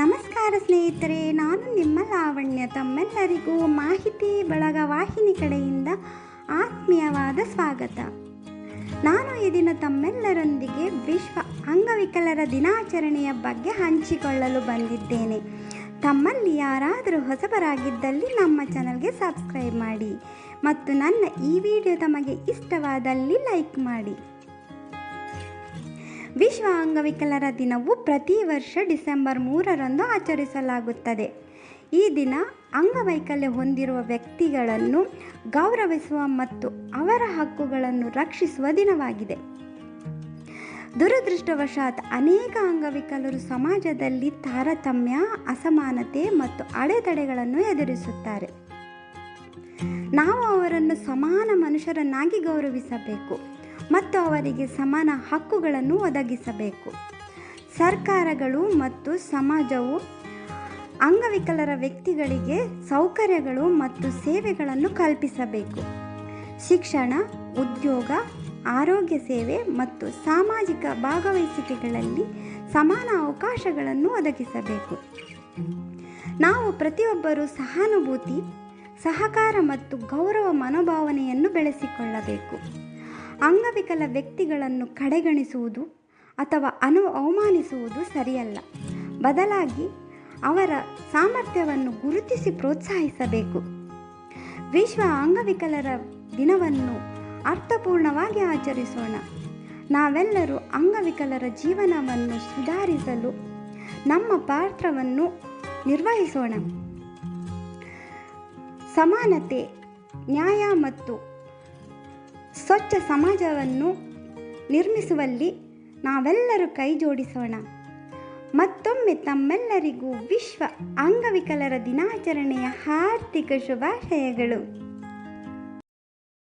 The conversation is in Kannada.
ನಮಸ್ಕಾರ ಸ್ನೇಹಿತರೆ, ನಾನು ನಿಮ್ಮ ಲಾವಣ್ಯ. ತಮ್ಮೆಲ್ಲರಿಗೂ ಮಾಹಿತಿ, ಬಳಗ ವಾಹಿನಿ ಕಡೆಯಿಂದ ಆತ್ಮೀಯವಾದ ಸ್ವಾಗತ. ನಾನು ಈ ದಿನ ತಮ್ಮೆಲ್ಲರೊಂದಿಗೆ ವಿಶ್ವ ಅಂಗವಿಕಲರ ದಿನಾಚರಣೆಯ ಬಗ್ಗೆ ಹಂಚಿಕೊಳ್ಳಲು ಬಂದಿದ್ದೇನೆ. ತಮ್ಮಲ್ಲಿ ಯಾರಾದರೂ ಹೊಸಬರಾಗಿದ್ದಲ್ಲಿ ನಮ್ಮ ಚಾನಲ್ಗೆ ಸಬ್ಸ್ಕ್ರೈಬ್ ಮಾಡಿ ಮತ್ತು ನನ್ನ ಈ ವಿಡಿಯೋ ತಮಗೆ ಇಷ್ಟವಾದಲ್ಲಿ ಲೈಕ್ ಮಾಡಿ. ವಿಶ್ವ ಅಂಗವಿಕಲರ ದಿನವು ಪ್ರತಿ ವರ್ಷ ಡಿಸೆಂಬರ್ ಮೂರರಂದು ಆಚರಿಸಲಾಗುತ್ತದೆ. ಈ ದಿನ ಅಂಗವೈಕಲ್ಯ ಹೊಂದಿರುವ ವ್ಯಕ್ತಿಗಳನ್ನು ಗೌರವಿಸುವ ಮತ್ತು ಅವರ ಹಕ್ಕುಗಳನ್ನು ರಕ್ಷಿಸುವ ದಿನವಾಗಿದೆ. ದುರದೃಷ್ಟವಶಾತ್ ಅನೇಕ ಅಂಗವಿಕಲರು ಸಮಾಜದಲ್ಲಿ ತಾರತಮ್ಯ, ಅಸಮಾನತೆ ಮತ್ತು ಅಡೆತಡೆಗಳನ್ನು ಎದುರಿಸುತ್ತಾರೆ. ನಾವು ಅವರನ್ನು ಸಮಾನ ಮನುಷ್ಯರನ್ನಾಗಿ ಗೌರವಿಸಬೇಕು. ಮತ್ತು ಅವರಿಗೆ ಸಮಾನ ಹಕ್ಕುಗಳನ್ನು ಒದಗಿಸಬೇಕು. ಸರ್ಕಾರಗಳು ಮತ್ತು ಸಮಾಜವು ಅಂಗವಿಕಲರ ವ್ಯಕ್ತಿಗಳಿಗೆ ಸೌಕರ್ಯಗಳು ಮತ್ತು ಸೇವೆಗಳನ್ನು ಕಲ್ಪಿಸಬೇಕು. ಶಿಕ್ಷಣ, ಉದ್ಯೋಗ, ಆರೋಗ್ಯ ಸೇವೆ ಮತ್ತು ಸಾಮಾಜಿಕ ಭಾಗವಹಿಸುವಿಕೆಗಳಲ್ಲಿ ಸಮಾನ ಅವಕಾಶಗಳನ್ನು ಒದಗಿಸಬೇಕು. ನಾವು ಪ್ರತಿಯೊಬ್ಬರೂ ಸಹಾನುಭೂತಿ, ಸಹಕಾರ ಮತ್ತು ಗೌರವ ಮನೋಭಾವನೆಯನ್ನು ಬೆಳೆಸಿಕೊಳ್ಳಬೇಕು. ಅಂಗವಿಕಲ ವ್ಯಕ್ತಿಗಳನ್ನು ಕಡೆಗಣಿಸುವುದು ಅಥವಾ ಅನು ಅವಮಾನಿಸುವುದು ಸರಿಯಲ್ಲ. ಬದಲಾಗಿ ಅವರ ಸಾಮರ್ಥ್ಯವನ್ನು ಗುರುತಿಸಿ ಪ್ರೋತ್ಸಾಹಿಸಬೇಕು. ವಿಶ್ವ ಅಂಗವಿಕಲರ ದಿನವನ್ನು ಅರ್ಥಪೂರ್ಣವಾಗಿ ಆಚರಿಸೋಣ. ನಾವೆಲ್ಲರೂ ಅಂಗವಿಕಲರ ಜೀವನವನ್ನು ಸುಧಾರಿಸಲು ನಮ್ಮ ಪಾತ್ರವನ್ನು ನಿರ್ವಹಿಸೋಣ. ಸಮಾನತೆ, ನ್ಯಾಯ ಮತ್ತು ಸ್ವಚ್ಛ ಸಮಾಜವನ್ನು ನಿರ್ಮಿಸುವಲ್ಲಿ ನಾವೆಲ್ಲರೂ ಕೈ ಜೋಡಿಸೋಣ ಮತ್ತೊಮ್ಮೆ ತಮ್ಮೆಲ್ಲರಿಗೂ ವಿಶ್ವ ಅಂಗವಿಕಲರ ದಿನಾಚರಣೆಯ ಹಾರ್ದಿಕ ಶುಭಾಶಯಗಳು.